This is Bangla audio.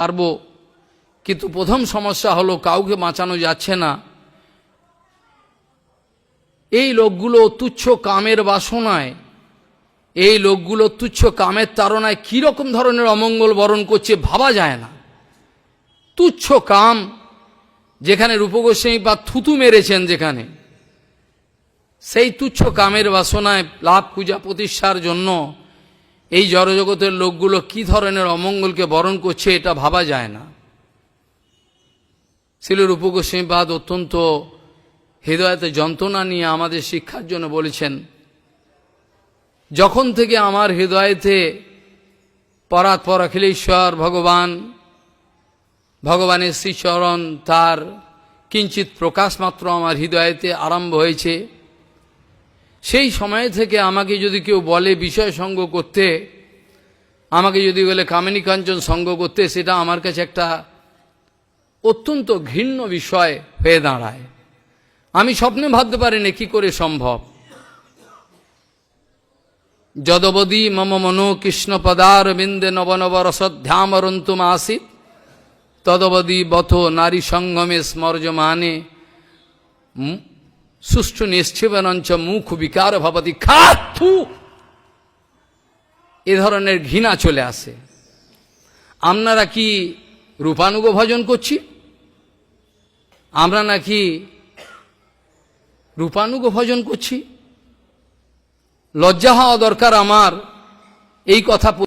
পারব। কিন্তু প্রথম সমস্যা হলো কাউকে বাঁচানো যাচ্ছে না। এই লোকগুলো তুচ্ছ কামের বাসনায়, এই লোকগুলো তুচ্ছ কামের তাড়নায় কীরকম ধরনের অমঙ্গল বরণ করছে ভাবা যায় না। তুচ্ছ কাম যেখানে রূপগোস্বামী বা থুতু মেরেছেন যেখানে, সেই তুচ্ছ কামের বাসনায় লাভ পূজা প্রতিষ্ঠার জন্য এই জড়জগতের লোকগুলো কি ধরনের অমঙ্গলকে বরণ করছে এটা ভাবা যায় না। ছিল রূপগোস্বামীবাদ অত্যন্ত হৃদয়তে যন্ত্রণা নিয়ে আমাদের শিক্ষার জন্য বলেছেন, যখন থেকে আমার হৃদয়েতে পরাৎপর অখিলেশ্বর ভগবান, ভগবানের শ্রীচরণ তার কিঞ্চিত প্রকাশ মাত্র আমার হৃদয়েতে আরম্ভ হয়েছে সেই সময় থেকে আমাকে যদি কেউ বলে বিষয় সঙ্গ করতে, আমাকে যদি বলে কামিনী কাঞ্চন সঙ্গ করতে, সেটা আমার কাছে একটা অত্যন্ত ঘৃণ্য বিষয় হয়ে দাঁড়ায়। আমি স্বপ্নে ভাবতে পারিনি কি করে সম্ভব। যদবদী মম মনো কৃষ্ণ পদার বিন্দে নবনব রসধ্যামরন্তুম আসিত। তদবদী বথ নারী সঙ্গমে স্মর্যমানে। সুষ্ঠু নিশ্চিবনঞ্চ মুখ বিকার ভবতি খাথু এ ধরনের ঘৃণা চলে আসে। আপনারা কি রূপানুগ ভজন করছি? আমরা নাকি রূপানুগ ভজন করছি? লজ্জা হওয়া দরকার আমার। এই কথা